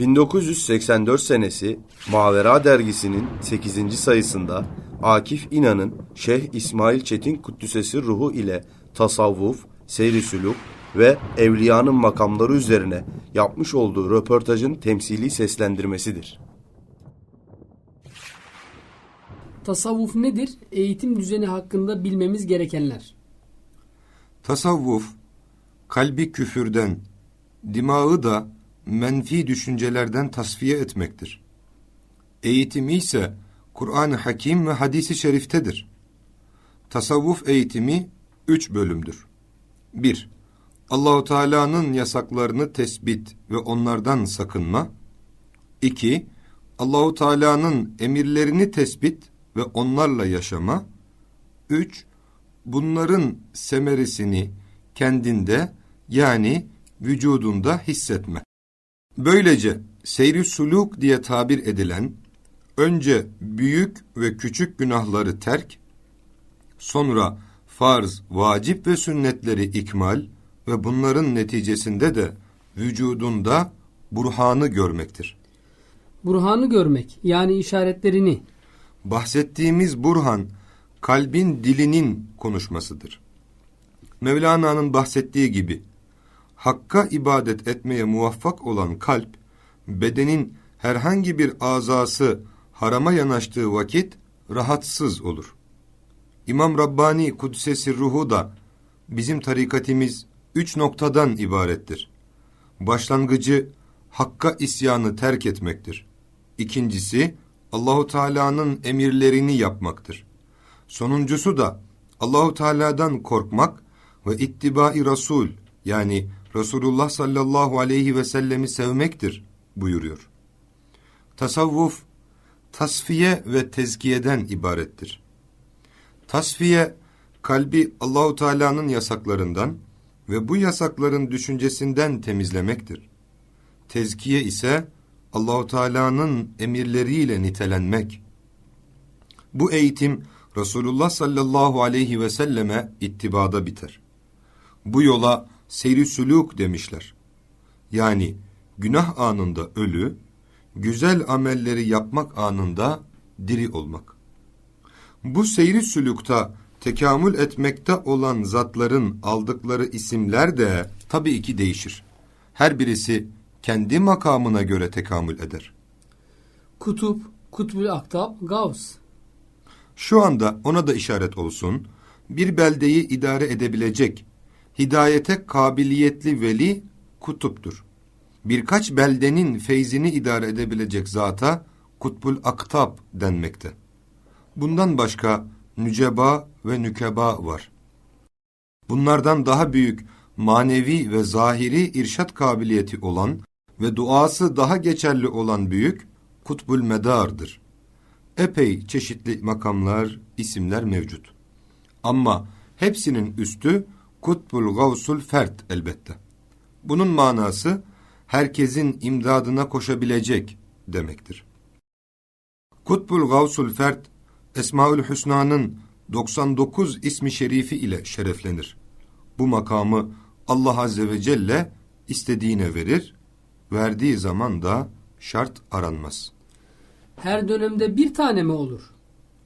1984 senesi Mavera dergisinin 8. sayısında Akif İnan'ın Şeyh İsmail Çetin Kuddüsesi ruhu ile tasavvuf, seyri süluk ve evliyanın makamları üzerine yapmış olduğu röportajın temsili seslendirmesidir. Tasavvuf nedir? Eğitim düzeni hakkında bilmemiz gerekenler. Tasavvuf, kalbi küfürden, dimağı da menfi düşüncelerden tasfiye etmektir. Eğitimi ise Kur'an-ı Hakim ve hadisi şeriftedir. Tasavvuf eğitimi üç bölümdür. 1. Allahu Teala'nın yasaklarını tespit ve onlardan sakınma. 2. Allahu Teala'nın emirlerini tespit ve onlarla yaşama. 3. Bunların semeresini kendinde yani vücudunda hissetme. Böylece seyri suluk diye tabir edilen önce büyük ve küçük günahları terk, sonra farz, vacip ve sünnetleri ikmal ve bunların neticesinde de vücudunda burhanı görmektir. Burhanı görmek yani işaretlerini. Bahsettiğimiz burhan kalbin dilinin konuşmasıdır. Mevlana'nın bahsettiği gibi Hakka ibadet etmeye muvaffak olan kalp bedenin herhangi bir azası harama yanaştığı vakit rahatsız olur. İmam Rabbani Kudsesi Ruhu da bizim tarikatimiz üç noktadan ibarettir. Başlangıcı Hakka isyanı terk etmektir. İkincisi Allahu Teala'nın emirlerini yapmaktır. Sonuncusu da Allahu Teala'dan korkmak ve ittibai Rasul yani Resulullah sallallahu aleyhi ve sellemi sevmektir buyuruyor. Tasavvuf tasfiye ve tezkiyeden ibarettir. Tasfiye kalbi Allahu Teala'nın yasaklarından ve bu yasakların düşüncesinden temizlemektir. Tezkiye ise Allahu Teala'nın emirleriyle nitelenmek. Bu eğitim Resulullah sallallahu aleyhi ve selleme ittibada biter. Bu yola seyri sülük demişler. Yani günah anında ölü, güzel amelleri yapmak anında diri olmak. Bu seyri sülükta tekamül etmekte olan zatların aldıkları isimler de tabii ki değişir. Her birisi kendi makamına göre tekamül eder. Kutup, Kutbül Aktab, Gavs. Şu anda ona da işaret olsun, bir beldeyi idare edebilecek, hidayete kabiliyetli veli kutuptur. Birkaç beldenin feyzini idare edebilecek zata kutbul aktab denmekte. Bundan başka nüceba ve nükeba var. Bunlardan daha büyük manevi ve zahiri irşat kabiliyeti olan ve duası daha geçerli olan büyük kutbul medardır. Epey çeşitli makamlar, isimler mevcut. Ama hepsinin üstü Kutbul Gavsul Fert elbette. Bunun manası herkesin imdadına koşabilecek demektir. Kutbul Gavsul Fert Esmaül Hüsna'nın 99 ismi şerifi ile şereflenir. Bu makamı Allah Azze ve Celle istediğine verir, verdiği zaman da şart aranmaz. Her dönemde bir tane mi olur?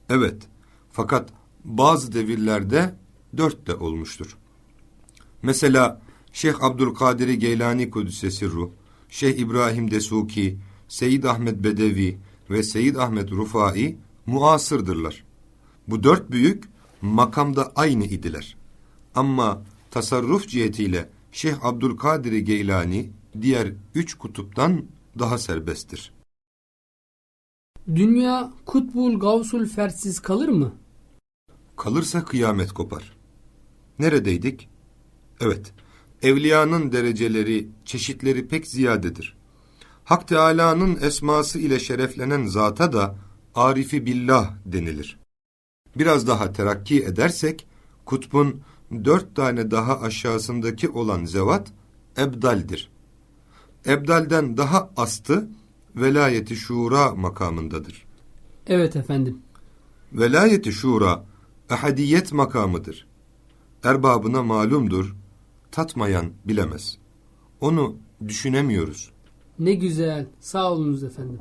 Evet, fakat bazı devirlerde dört de olmuştur. Mesela Şeyh Abdülkadir Geylani Kudüs'e Ruh, Şeyh İbrahim Desuki, Seyyid Ahmet Bedevi ve Seyyid Ahmet Rufai muasırdırlar. Bu dört büyük makamda aynı idiler. Ama tasarruf cihetiyle Şeyh Abdülkadir Geylani diğer üç kutuptan daha serbesttir. Dünya Kutbul Gavsul Fertsiz kalır mı? Kalırsa kıyamet kopar. Neredeydik? Evet, evliyanın dereceleri, çeşitleri pek ziyadedir. Hak Teâlâ'nın esması ile şereflenen zata da arifi billah denilir. Biraz daha terakki edersek, kutbun dört tane daha aşağısındaki olan zevat, ebdaldir. Ebdalden daha astı, velayeti şura makamındadır. Evet efendim. Velayeti şura, ehadiyet makamıdır. Erbabına malumdur, tatmayan bilemez. Onu düşünemiyoruz. Ne güzel. Sağ olunuz efendim.